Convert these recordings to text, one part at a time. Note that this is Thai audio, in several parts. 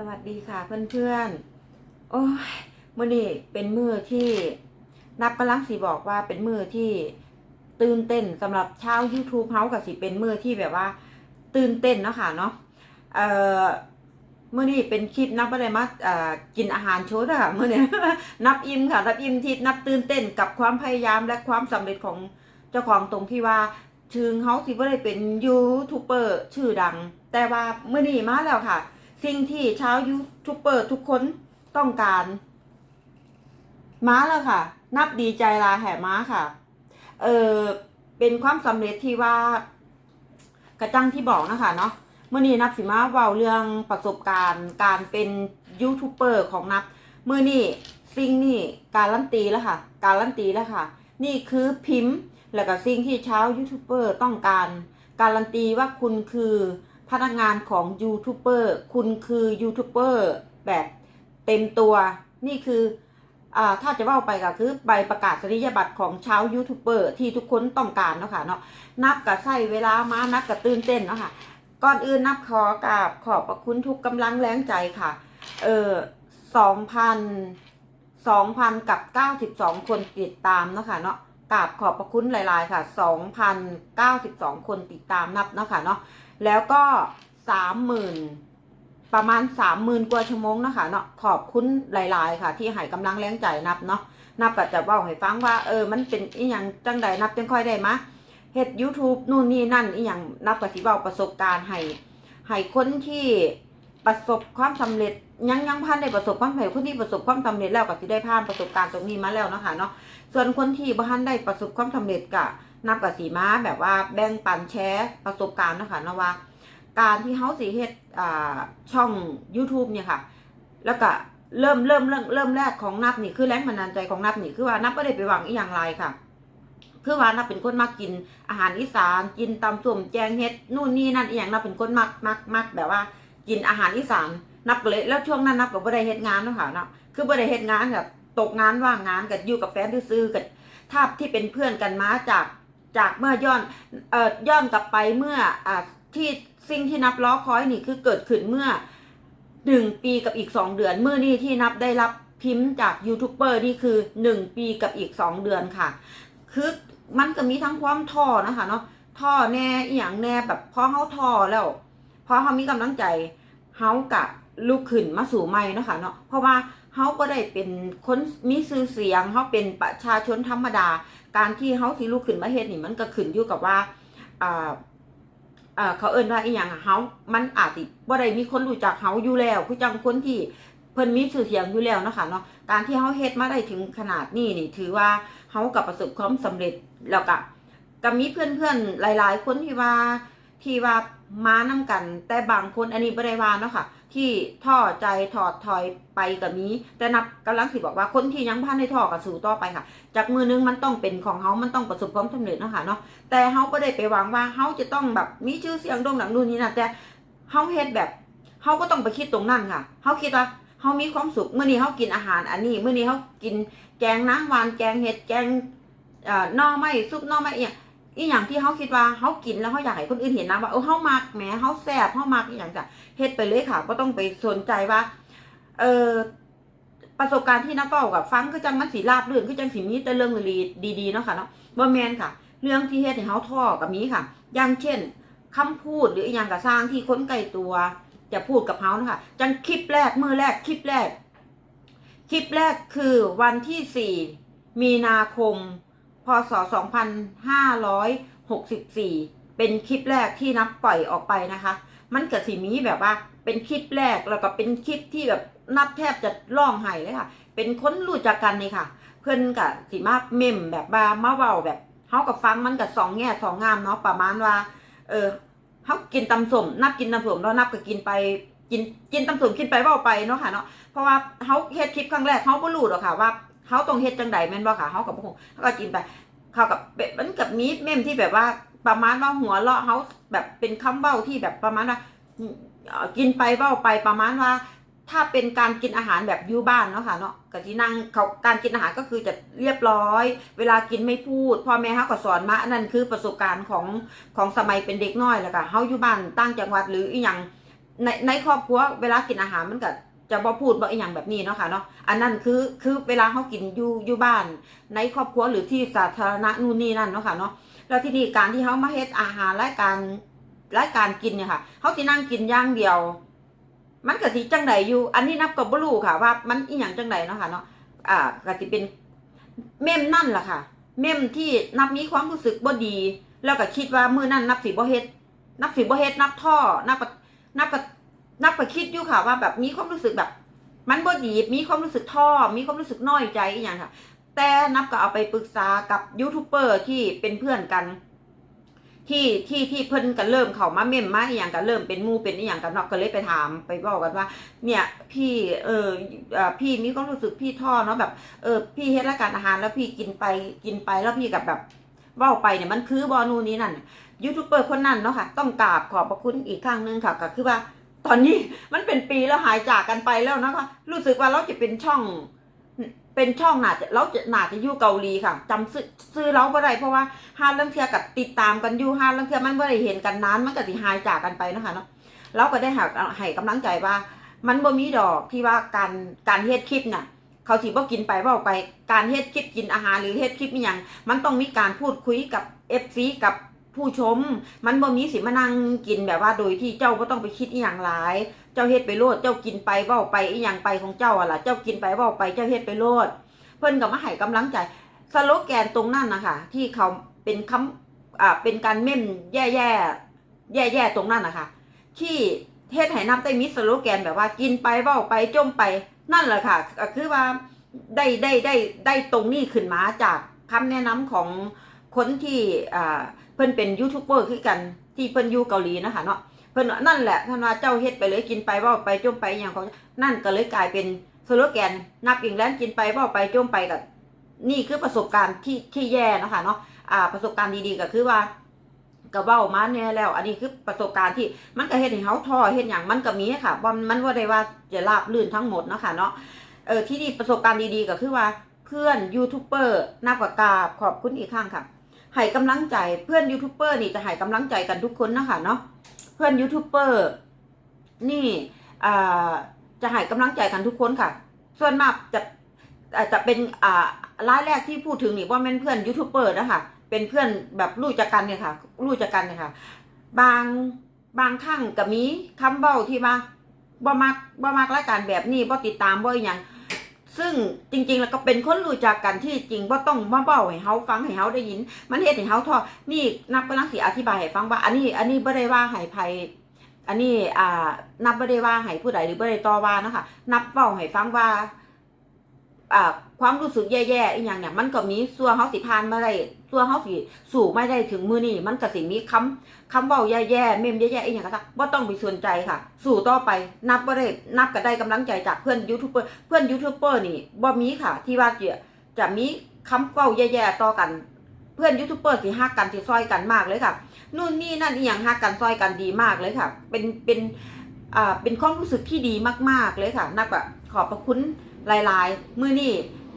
สวัสดีค่ะเพื่อนๆ โอ้ยมื่อนี้เป็นมือที่นับกำลังสีบอกว่าเป็นมือที่ตื่นเต้นสำหรับชาว YouTube เฮากับสิเป็นมือที่แบบว่า ตื่นเต้นเนาะค่ะเนาะ เอ่อมื่อนี้เป็นคลิปนับอะไรมาเอ่อกินอาหารโชว์ค่ะมื่อนี้นับอิ่มค่ะนับอิ่มที่นับตื่นเต้นกับความพยายามและความสำเร็จของเจ้าของตรงที่ว่าถึงเขาสิบ่ได้เป็นยูทูบเบอร์ชื่อดัง แต่ว่ามื่อนี้มาแล้วค่ะ สิ่งที่ชาวยูทูบเบอร์ทุกคนต้องการ ม้าแล้วค่ะ นับดีใจลาแห่ม้าค่ะ เออเป็นความสำเร็จที่ว่ากระจังที่บอกนะคะเนาะเมื่อนี้นับสิมาเว้าเรื่องประสบการณ์ การเป็นยูทูบเบอร์ของนับเมื่อนี้สิ่งนี้การลันตีแล้วค่ะ การลันตีแล้วค่ะ นี่คือพิมพ์ แล้วก็สิ่งที่ชาวยูทูบเบอร์ต้องการ การันตีว่าคุณคือ พนักงานของยูทูบเบอร์คุณคือยูทูบเบอร์แบบเต็มตัว นี่คืออ่าถ้าจะว่าไปก็คือใบประกาศนียบัตรของชาวยูทูบเบอร์ที่ทุกคนต้องการเนาะค่ะเนาะนับกับใส่เวลามานับกับตื่นเต้นเนาะค่ะก่อนอื่นนับขอกราบขอบพระคุณทุกกำลังแรงใจค่ะ เออสองพันสองพันกับเก้าสิบสองคนติดตามเนาะค่ะเนาะกราบขอบพระคุณหลาย ๆ ค่ะ2,092คนติดตามนับเนาะค่ะเนาะ แล้วก็30,000ประมาณ30,000กว่าชั่วโมงนะคะเนาะขอบคุณหลาย ๆ ค่ะ ที่ให้กำลังแรงใจนับเนาะนับก็จะว่าให้ฟังว่าเออมันเป็นอีหยังจังใดนับจังค่อยได้มะเฮ็ด YouTube นู่นนี่นั่นอีหยังนับก็สิเว้าประสบการณ์ให้ให้คนที่ประสบความสำเร็จยังยังพันได้ประสบความสำเร็จคนที่ประสบความสำเร็จแล้วก็สิได้ผ่านประสบการณ์ตรงนี้มาแล้วเนาะคะเนาะส่วนคนที่บ้านได้ประสบความสำเร็จกะ นับกับสีม้าแบบว่าแบ่งปันแชร์ประสบการณ์นะคะนะว่า การที่เขาสีเฮ็ดช่อง YouTube เนี่ยค่ะ แล้วก็เริ่มเริ่มเริ่มเริ่มแรกของนับนี่คือแรงบันดาลใจของนับนี่คือว่านับไม่ได้ไปหวังอีอย่างไรค่ะ คือว่านับเป็นคนมักกินอาหารอีสานกินตำส้มแจงเฮ็ดนู่นนี่นั่นอีหยังนับเป็นคนมักมักมักแบบว่า กินอาหารอีสานนับก็เลยแล้วช่วงนั้นนับก็บ่ได้เฮ็ดงานนะคะเนาะคือบ่ได้เฮ็ดงานแบบตกงานว่างงานกับอยู่กับแฟนซื้อๆกับทาบที่เป็นเพื่อนกันมาจาก จากเมื่อย้อนเอ่อย้อนกลับไปเมื่ออ่าที่สิ่งที่นับล้อคอยนี่คือเกิดขึ้นเมื่อหนึ่งปีกับอีกสองเดือนเมื่อนี่ที่นับได้รับพิมพ์จากยูทูบเบอร์นี่คือหนึ่งปีกับอีกสองเดือนค่ะ คือมันก็มีทั้งความท้อนะคะเนาะท้อแน่อีหยังแน่แบบพอเฮาท้อแล้วพอเฮามีกำลังใจเฮากะลุกขึ้นมาสู่ใหม่นะคะเนาะเพราะว่า เฮาก็ได้เป็นคนมีชื่อเสียงเฮาเป็นประชาชนธรรมดา การที่เฮาสิลุกขึ้นมาเฮ็ดนี่มันก็ขึ้นอยู่กับว่าอ่าเขาเอิ้นว่าอีหยังเฮามันอาจสิบ่ได้มีคนรู้จักเฮาอยู่แล้ว คือจังคนที่เพิ่นมีชื่อเสียงอยู่แล้วเนาะค่ะเนาะ การที่เฮาเฮ็ดมาได้ถึงขนาดนี้นี่ถือว่าเขากับประสบความสำเร็จแล้วก็ก็มีเพื่อนๆหลาย ๆ คนที่ว่าที่ว่ามานํกัน แต่บางคนอันนี้บ่ได้ว่าเนาะค่ะ ที่ท้อใจถอดถอยไปก็มี แต่นับกำลังสิบอกว่าคนที่ยังพันในท้อก็สู้ต่อไปค่ะ จากมือนึงมันต้องเป็นของเขามันต้องประสบความสำเร็จเนาะค่ะเนาะแต่เขาก็ได้ไปหวังว่าเขาจะต้องแบบมีชื่อเสียงโด่งดังนู่นนี่นะแต่เขาเฮ็ดแบบเขาก็ต้องไปคิดตรงนั้นค่ะเขาคิดว่าเขามีความสุขเมื่อนี้เขากินอาหารอันนี้เมื่อนี้เขากินแกงน้ำหวานแกงเห็ดแกงอ่อหน่อไม้ซุปน่อไม้อีหยัง อีหยังที่เขาคิดว่าเขากินแล้วเขาอยากให้คนอื่นเห็นนะว่าเออเขามักแหมเขาแซ่บเขามักอีหยังจ้ะเฮ็ดไปเลยค่ะก็ต้องไปสนใจว่า เออประสบการณ์ที่นักเฝ้ากับฟังคือจังมันสีราบเรื่นคือจังสีมีแต่เรื่องดีๆเนาะค่ะเนาะบ่แมนค่ะ เรื่องที่เฮ็ดให้เขาท้อกับมีค่ะ อย่างเช่นคำพูดหรืออีหยังกับสร้างที่ค้นไกลตัวจะพูดกับเขานะคะจังคลิปแรกมือแรกคลิปแรก คลิปแรกคือวันที่4มีนาคม พศ 2564 เป็นคลิปแรกที่นับปล่อยออกไปนะคะ มันเกิดสีมีแบบว่า เป็นคลิปแรกแล้วก็เป็นคลิปที่แบบนับแทบจะร้องไห้เลยค่ะ เป็นคนรู้จักกันนี่ค่ะ เพื่อนกับสีมาเมมแบบว่ามาเว้าแบบเฮากับฟังมันกับสองแง่สองงามเนาะประมาณว่า เออเฮากินตำสมนับกินตำสมแล้วนับก็กินไปกินกินตำสมกินไปเว้าไปเนาะค่ะเนาะเพราะว่าเขาเฮ็ดคลิปครั้งแรกเขาบ่รู้หรอกค่ะว่า เขาต้องเฮ็ดจังใดแม่นบ่ค่ะเขากับบ่ฮู้เขาก็กินไปเขากับแบบมันกับมีเมมที่แบบว่าประมาณว่าหัวเราะเขาแบบเป็นคำเว้าที่แบบประมาณว่ากินไปเว้าไปประมาณว่า ถ้าเป็นการกินอาหารแบบยู่บ้านเนาะค่ะเนาะก็ที่นั่งเขาการกินอาหารก็คือจะเรียบร้อย เวลากินไม่พูดพ่อแม่เขาก็สอนมาอันนั้นคือประสบการณ์ของของสมัยเป็นเด็กน้อยแล้วก็เฮาอยู่บ้านตั้งจังหวัดหรืออีหยังในในครอบครัวเวลากินอาหารมันก็ จะบ่พูดบ่อีหยังแบบนี้เนาะค่ะเนาะอันนั้นคือคือเวลาเขากินอยู่อยู่บ้าน ในครอบครัวหรือที่สาธารณะนู่นนี่นั่นเนาะค่ะเนาะแล้วที่นี่การที่เขามาเฮ็ดอาหารรายการรายการกินเนี่ยค่ะเขาที่นั่งกินย่างเดียว มันก็สิจังไดอยู่ อันนี้นับกับบ่รู้ค่ะ ว่ามันอีหยังจังไดเนาะค่ะเนาะอ่าก็สิเป็นเมมนั่นแหละค่ะ เมมที่นับมีความรู้สึกบ่ดี แล้วก็คิดว่ามือนั้นนับสิบ่เฮ็ดนับสิบ่เฮ็ดนับท่อนับก็นับก็ นับก็คิดอยู่ค่ะว่าแบบมีความรู้สึกแบบ มันบดีมีความรู้สึกท่อ มีความรู้สึกน้อยใจอีหยังค่ะ แต่นับก็เอาไปปรึกษากับยูทูบเบอร์ที่เป็นเพื่อนกัน ที่ที่ที่เพิ่นกันเริ่มเข้ามาเม่มมาอย่างกันเริ่มเป็นมูเป็นอีหยังกันเนาะก็เลยไปถามไปบอกกันว่า เนี่ยพี่เออพี่มีความรู้สึกพี่ท่อเนาะแบบเออพี่เฮ็ดรายการอาหารแล้วพี่กินไปกินไปแล้วพี่กับแบบเว้าไปเนี่ยมันคือบอนูนี้นั่นยูทูบเบอร์คนนั้นเนาะค่ะ ต้องกราบขอบพระคุณอีกครั้งนึงค่ะก็คือว่า ตอนนี้มันเป็นปีแล้วหายจากกันไปแล้วนะคะ รู้สึกว่าเราจะเป็นช่อง เป็นช่องหนาจะเราจะน่าจะอยู่เกาหลีค่ะจำซื้อซื้อเราบ่ได้เพราะว่าห้าเรื่องเทียกับติดตามกันอยู่ห้าเรื่องเทียมันบ่อได้เห็นกันนานมันก็สิหายจากกันไปนะคะเนาะเราก็ได้หักให้กำลังใจว่า มันบ่มีดอกที่ว่าการการเฮ็ดคลิปน่ะเขาสิบ่กินไปว้าไปการเฮ็ดคลิปกินอาหารหรือเฮ็ดคลิปอีหยังมันต้องมีการพูดคุยกับ FC กับ ผู้ชม มันบ่มีสิมานั่งกินแบบว่าโดยที่เจ้าบ่ต้องไปคิดอีหยังหลาย เจ้าเฮ็ดไปโลด เจ้ากินไปเว้าไปอีหยังไปของเจ้าอะล่ะ เจ้ากินไปเว้าไป เจ้าเฮ็ดไปโลด เพิ่นก็มาให้กำลังใจ สโลแกนตรงนั้นนะคะที่เขาเป็นคำอ่า เป็นการเม่มแย่แย่แย่แย่ๆ ตรงนั้นนะคะที่เฮ็ดให้น้ำได้มีสโลแกนแบบว่ากินไปเว้าไปจมไปนั่นแหละค่ะก็คือว่าได้ได้ได้ได้ตรงนี้ขึ้นมาจากคำแนะนำของคนที่อ่า เพิ่นเป็นยูทูบเบอร์คือกันที่เพิ่นอยู่เกาหลีนะคะเนาะเพิ่นว่านั่นแหละท่านว่าเจ้าเฮ็ดไปเลยกินไปว่าไปจมไปอย่างของนั่นก็เลยกลายเป็นสโลแกนนับอิงแลนด์กินไปว่าไปจมไปกับนี่คือประสบการณ์ที่ที่แย่เนาะคะเนาะอ่าประสบการณ์ดีๆก็คือว่าก็เว้ามาเนี่ยแล้ว อันนี้คือประสบการณ์ที่มันก็เฮ็ดให้เฮาท้อเฮ็ดหยังมันก็มีค่ะบ่มันบ่าได้ว่าจะราบลื่นทั้งหมดเนาะค่ะเนาะเออที่นี่ประสบการณ์ดีๆก็คือว่าเพื่อนยูทูบเบอร์นับกับกาขอบคุณอีกครั้งค่ะ ให้กำลังใจเพื่อนยูทูบเบอร์นี่จะให้กำลังใจกันทุกคนนะคะเนาะเพื่อนยูทูบเบอร์นี่จะให้กำลังใจกันทุกคนค่ะ ส่วนมากจะจะเป็นอ่ารายแรกที่พูดถึงนี่ว่าเป็นเพื่อนยูทูบเบอร์นะคะเป็นเพื่อนแบบรู้จักกันเนี่ยค่ะ รู้จักกันเนี่ยค่ะ บางบางครั้งก็มีคำเบ้าที่ว่าบ่มักบ่มักรายการแบบนี้บ่ติดตามบ่อหยัง ซึ่งจริงๆ แล้วก็เป็นคนรู้จักกันที่จริงว่าต้องมาเบ้าให้เฮาฟังให้เฮาได้ยิน มันเฮ็ดให้เฮาท้อนี่นับกำลังสิอธิบายให้ฟังว่า อันนี้อันนี้บ่ได้ว่าให้ไผอันนี้อ่านับบ่ได้ว่าให้ผู้ใดหรือบ่ได้ต่อว่านะคะนับเบ้าให้ฟังว่าอ่าความรู้สึกแย่ๆอีหยังเนี่ยมันก็มีส่วนเฮาสิผ่านมาได้ส่วเฮาสิสู่ไม่ได้ถึงมือนี้มันก็สิมีคำคำเว้าแย่ๆเมมแย่ๆอีหยังก็ตามบ่าต้องไปสนใจค่ะ สู่ต่อไปนับบ่ได้นับก็ได้กำลังใจจากเพื่อนยูทูบเบอร์เพื่อนยูทูบเบอร์นี่บ่มีค่ะ ที่ว่าจะจะมีคำเว้าแย่ๆต่อกัน เพื่อนยูทูบเบอร์สิฮักกันสิซอยกันมากเลยค่ะนู่นนี่นั่นอีหยังฮักกันซอยกันดีมากเลยค่ะ เป็นเป็นอ่าเป็นความรู้สึกที่ดีมากๆเลยค่ะ นับอะขอบพระคุณหลาย ๆ มือนี้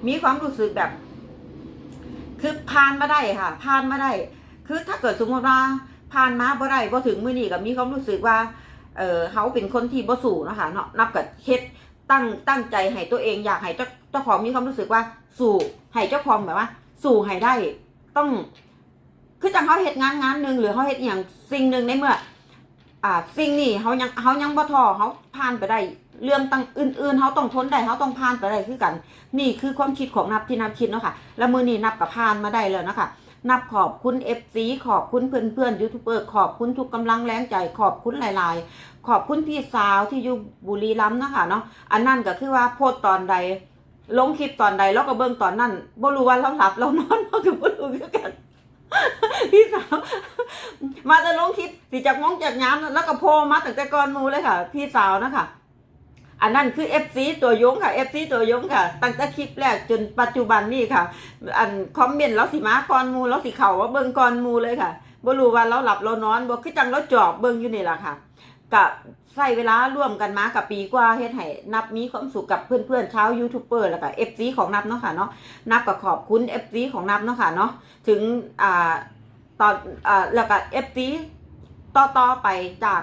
มีความรู้สึกแบบ คือผ่านมาได้ค่ะผ่านมาได้ คือถ้าเกิดสมมติว่าผ่านมาบ่ได้บ่ถึงมือนี้ก็มีความรู้สึกว่าเออเขาเป็นคนที่บ่สู้เนะคะเนาะนับกับเฮ็ดตั้งตั้งใจให้ตัวเองอยากให้เจ้าเจ้าของมีความรู้สึกว่า สู่ให้เจ้าของแบบว่า สู่ให้ได้ต้อง คือจังเขาเฮ็ดงานงานหนึ่งหรือเขาเฮ็ดอย่างสิ่งหนึ่งในเมื่อ อ่าสิ่งนี้เขายังเขายังบ่ท้อเขาผ่านไปได้เรื่องตั้งอื่นๆเขาต้องทนได้เขาต้องผ่านไปได้คือกัน นี่คือความคิดของนับที่นับคิดเนาะค่ะแล้วมือนี้นับกับผ่านมาได้แล้วนะคะนับขอบคุณ FC ขอบคุณเพื่อนเพื่อนยูทูบเบอร์ขอบคุณทุกกำลังแรงใจ ขอบคุณหลาย ๆ ขอบคุณพี่สาวที่อยู่บุรีรัมย์นะคะเนาะอันนั้นก็คือว่าโพสต์ตอนใดลงคลิปตอนใดแล้วก็เบิ่งตอนนั้นบ่รู้ว่าเราหลับเรานอนเราก็บ่รู้คือกัน พี่สาว มาจะลงคลิปสิจากมองจากย้ำแล้วก็โพมาตั้งแต่ก่อนมูเลยค่ะ พี่สาวนะคะอันนั้นคือ FC ตัวยงค่ะ FC ตัวยงค่ะ ตั้งแต่คลิปแรกจนปัจจุบันนี่ค่ะ อันคอมเมนต์เราสิมาก่อนหมูเราสิเขาว่าเบิ่งก่อนมูเลยค่ะบ่รู้ว่าเราหลับเรานอนบ่คือจังเราจอบเบิ่งอยู่นี่แหละค่ะกับ ใช้เวลาร่วมกันมากับปีกว่าเฮ็ดให้นับมีความสุขกับเพื่อนๆชาวยูทูบเบอร์แล้วก็ FC ของนับเนาะค่ะเนาะนับก็ขอบคุณ FC ของนับเนาะค่ะเนาะถึงอ่าตอนอ่าแล้วก็ FC ตต่อต่อๆไปจาก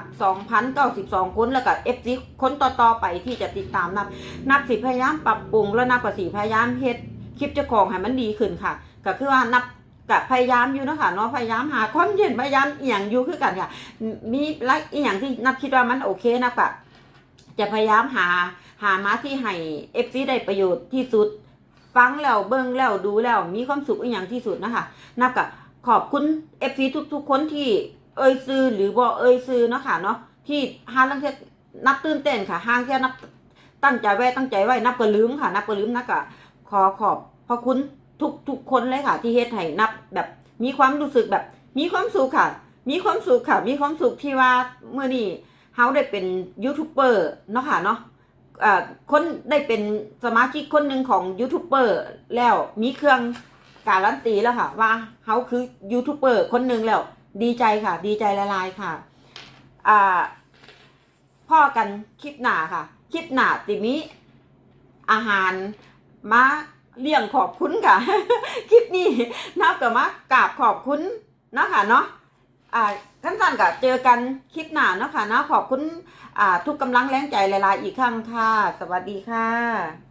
2,092 คนแล้วก็ FC คนต่อต่อๆไปที่จะติดตามนับ นับสิพยายามปรับปรุงแล้วนับกับสิพยายามเฮ็ดคลิปเจ้าของให้มันดีขึ้นค่ะ ก็คือว่านับ กับพยายามอยู่นะคะเนาะพยายามหาคอนเทนพยายามเอียงอยู่คือกันค่ะ มีไลค์อีหยังที่นับคิดว่ามันโอเคนะปะจะพยายามหาหามาที่ให้ FC ได้ประโยชน์ที่สุด ฟังแล้วเบิ่งแล้วดูแล้วมีความสุขอีหยังที่สุดนะคะนับกับขอบคุณ FC ทุกๆคนที่เอ่ยซื้อหรือบ่เอ่ยซื้อเนาะค่ะเนาะที่หาลังเทนับตื่นเต้นค่ะห้างเที่นับตั้งใจไว้ตั้งใจไว้นับก็ลืมค่ะ นับก็ลืมนะกะขอขอบพระคุณ ทุกทุกคนเลยค่ะ ที่เฮ็ดให้นับแบบมีความรู้สึกแบบ มีความสุขค่ะ มีความสุขค่ะ มีความสุขที่ว่าเมื่อนี้เฮาได้เป็นยูทูบเบอร์เนาะค่ะเนาะเอ่อคนได้เป็นสมาชิกคนหนึ่งของยูทูบเบอร์แล้วมีเครื่องการันตีแล้วค่ะ ว่าเฮาคือยูทูบเบอร์คนหนึ่งแล้ว ดีใจค่ะ ดีใจละลายค่ะอ่าพ่อกันคลิปหนาค่ะ คลิปหนาติมีอาหารมา เลี่ยงขอบคุณค่ะ คลิปนี้นับกับมากราบขอบคุณนะค่ะเนาะอ่าขั้นสั้นกับเจอกันคลิปหน้าเนาะค่ะนาะขอบคุณอ่าทุกกำลังแรงใจหลายๆอีกครั้งค่ะ สวัสดีค่ะ